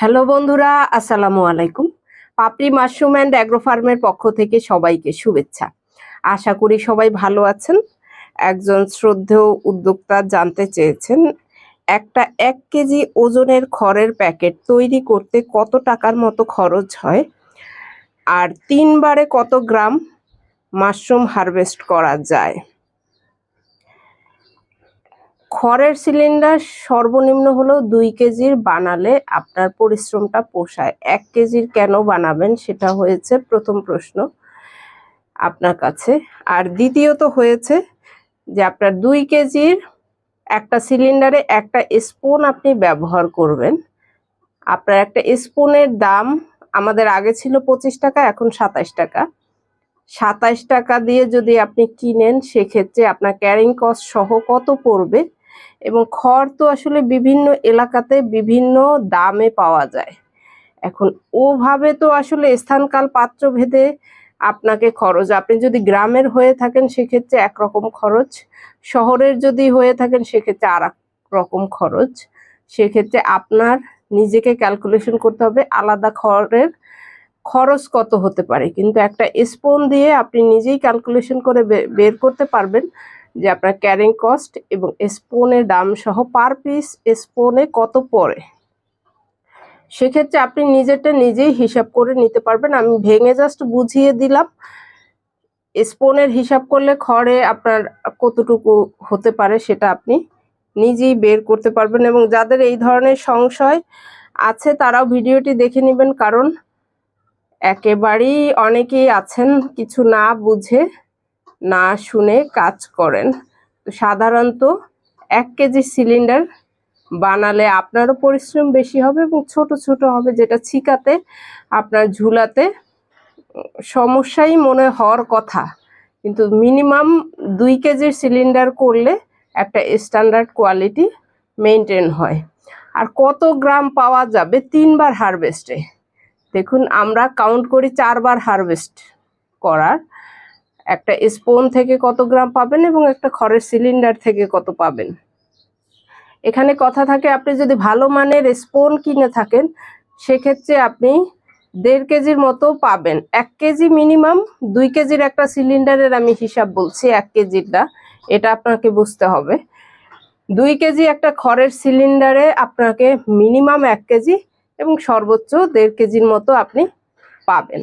Hello বন্ধুরা, আসসালামু আলাইকুম। পাপড়ি মাশরুম অ্যান্ড অ্যাগ্রো ফার্মের পক্ষ থেকে সবাইকে শুভেচ্ছা। আশা করি সবাই ভালো আছেন। একজন শ্রদ্ধেয় উদ্যোক্তা জানতে চেয়েছেন, একটা এক কেজি ওজনের খড়ের প্যাকেট তৈরি করতে কত টাকার মতো খরচ হয়? আর তিনবারে কত গ্রাম মাশরুম হারভেস্ট করা যায়? খড়ের সিলিন্ডার সর্বনিম্ন হলো দুই কেজির বানালে আপনার পরিশ্রমটা পোষায়। এক কেজির কেন বানাবেন সেটা হয়েছে প্রথম প্রশ্ন আপনার কাছে। আর দ্বিতীয়ত হয়েছে যে আপনার দুই কেজির একটা সিলিন্ডারে একটা স্পুন আপনি ব্যবহার করবেন। আপনার একটা স্পুনের দাম আমাদের আগে ছিল পঁচিশ টাকা, এখন সাতাশ টাকা। সাতাশ টাকা দিয়ে যদি আপনি কিনেন, সেক্ষেত্রে আপনার ক্যারিং কস্ট সহ কত পড়বে? এবং খড় তো আসলে বিভিন্ন এলাকাতে বিভিন্ন দামে পাওয়া যায়। এখন ওভাবে তো আসলে স্থানকাল পাত্র ভেদে আপনাকে খরচ, আপনি যদি গ্রামের হয়ে থাকেন সেক্ষেত্রে একরকম খরচ, শহরের যদি হয়ে থাকেন সেক্ষেত্রে আর রকম খরচ। সেক্ষেত্রে আপনার নিজেকে ক্যালকুলেশন করতে হবে আলাদা খড়ের খরচ কত হতে পারে। কিন্তু একটা স্পুন দিয়ে আপনি নিজেই ক্যালকুলেশন করে বের করতে পারবেন। যে আপনার ক্যারিং কস্ট এবং স্পুনের দাম সহ পার পিস স্পুনে কত পড়ে? সেক্ষেত্রে আপনি নিজেরটা নিজেই হিসাব করে নিতে পারবেন। আমি ভেঙে জাস্ট বুঝিয়ে দিলাম। স্পুনের হিসাব করলে খড়ে আপনার কতটুকু হতে পারে সেটা আপনি নিজেই বের করতে পারবেন এবং যাদের এই ধরনের সংশয় আছে তারাও ভিডিওটি দেখে নেবেন কারণ একেবারেই অনেকেই আছেন কিছু না বুঝে। না শুনে কাজ করেন। তো সাধারণত এক কেজি সিলিন্ডার বানালে আপনারও পরিশ্রম বেশি হবে এবং ছোট ছোট হবে, যেটা ছিকাতে আপনার ঝুলাতে সমস্যাই মনে হওয়ার কথা। কিন্তু মিনিমাম দুই কেজির সিলিন্ডার করলে একটা স্ট্যান্ডার্ড কোয়ালিটি মেনটেন হয়। আর কত গ্রাম পাওয়া যাবে? তিনবার হারভেস্টে। দেখুন, আমরা কাউন্ট করি চারবার হারভেস্ট করার। একটা স্পোন থেকে কত গ্রাম পাবেন এবং একটা খড়ের সিলিন্ডার থেকে কত পাবেন? এখানে কথা থাকে, আপনি যদি ভালো মানের স্পোন কিনে থাকেন, সেক্ষেত্রে আপনি দেড় কেজির মতো পাবেন। এক কেজি মিনিমাম দুই কেজির একটা সিলিন্ডারের আমি হিসাব বলছি, এক কেজিরটা। এটা আপনাকে বুঝতে হবে। দুই কেজি একটা খড়ের সিলিন্ডারে আপনাকে মিনিমাম এক কেজি এবং সর্বোচ্চ দেড় কেজির মতো আপনি পাবেন।